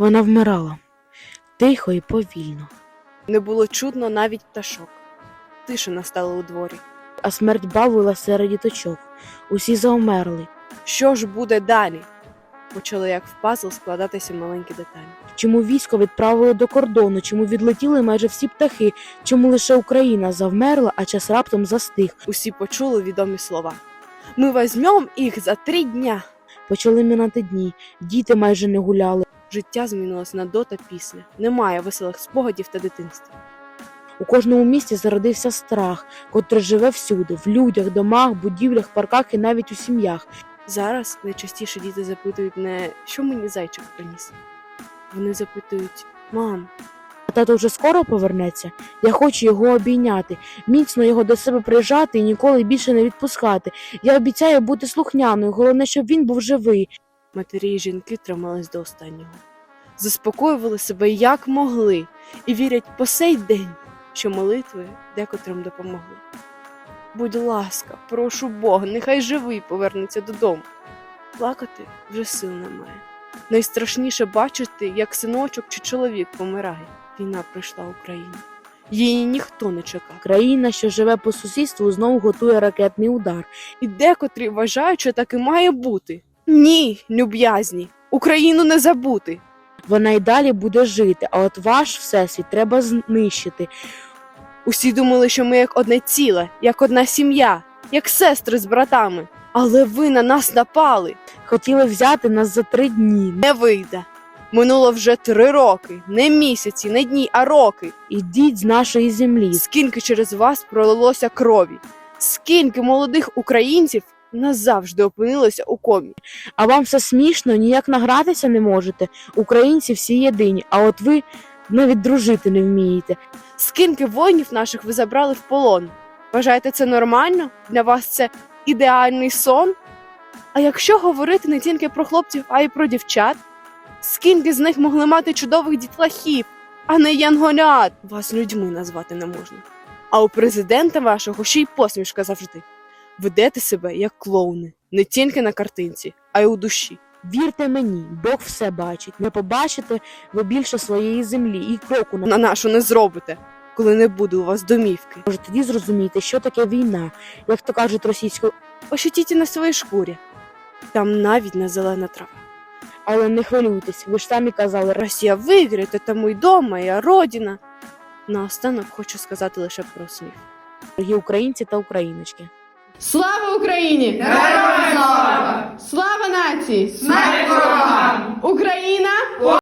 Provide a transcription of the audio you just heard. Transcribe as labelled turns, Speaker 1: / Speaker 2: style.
Speaker 1: Вона вмирала тихо і повільно,
Speaker 2: Не було чутно навіть пташок. Тиша настала у дворі.
Speaker 1: а смерть бавила серед діточок. Усі заумерли.
Speaker 2: Що ж буде далі? Почали як в пазл складатися маленькі деталі.
Speaker 1: Чому військо відправили до кордону? Чому відлетіли майже всі птахи? Чому лише Україна завмерла, а час раптом застиг?
Speaker 2: Усі почули відомі слова. Ми візьмем їх за три дня.
Speaker 1: Почали минати дні. Діти майже не гуляли.
Speaker 2: Життя змінилось на до та після. Немає веселих спогадів та дитинства.
Speaker 1: У кожному місті зародився страх, котрий живе всюди, в людях, домах, будівлях, парках і навіть у сім'ях.
Speaker 2: Зараз найчастіше діти запитують не що мені зайчик приніс. Вони запитують: мам,
Speaker 1: А тато вже скоро повернеться. Я хочу його обійняти, міцно його до себе прижати і ніколи більше не відпускати. Я обіцяю бути слухняною. Головне, щоб він був живий.
Speaker 2: Матері і жінки тримались до останнього. Заспокоювали себе як могли і вірять по сей день, що молитви декотрим допомогли. Будь ласка, прошу Бога, нехай живий повернеться додому. Плакати вже сил немає. Найстрашніше бачити, як синочок чи чоловік помирає. Війна прийшла в Україну. Її ніхто не чекав.
Speaker 1: Країна, що живе по сусідству, знову готує ракетний удар.
Speaker 2: І декотрі вважають, що так і має бути. Ні, люб'язні, Україну не забути.
Speaker 1: Вона й далі буде жити, а от ваш всесвіт треба знищити.
Speaker 2: Усі думали, що ми як одне ціле, як одна сім'я, як сестри з братами. Але ви на нас напали.
Speaker 1: Хотіли взяти нас за три дні.
Speaker 2: Не вийде. Минуло вже три роки, не місяці, не дні, а роки.
Speaker 1: Ідіть з нашої землі.
Speaker 2: Скільки через вас пролилося крові, скільки молодих українців назавжди опинилося у комі.
Speaker 1: А вам все смішно, ніяк награтися не можете. Українці всі єдині, а от ви навіть дружити не вмієте.
Speaker 2: Скільки воїнів наших ви забрали в полон? Вважаєте це нормально? Для вас це ідеальний сон? А якщо говорити не тільки про хлопців, а й про дівчат, скільки з них могли мати чудових дітлахів, а не янголят? Вас людьми назвати не можна. А у президента вашого ще й посмішка завжди. Ведете себе як клоуни, не тільки на картинці, а й у душі.
Speaker 1: Вірте мені, Бог все бачить. Не побачите ви більше своєї землі і кроку на
Speaker 2: На нашу не зробите, коли не буде у вас домівки.
Speaker 1: може тоді зрозумієте, що таке війна, як то кажуть російською,
Speaker 2: Ощутіть на своїй шкурі. Там навіть не зелена трава.
Speaker 1: але не хвилюйтесь, ви ж самі казали,
Speaker 2: Росія виграє, то тому й дом, моя родина. Наостанок хочу сказати лише про сміх.
Speaker 1: дорогі українці та україночки.
Speaker 3: Слава Україні!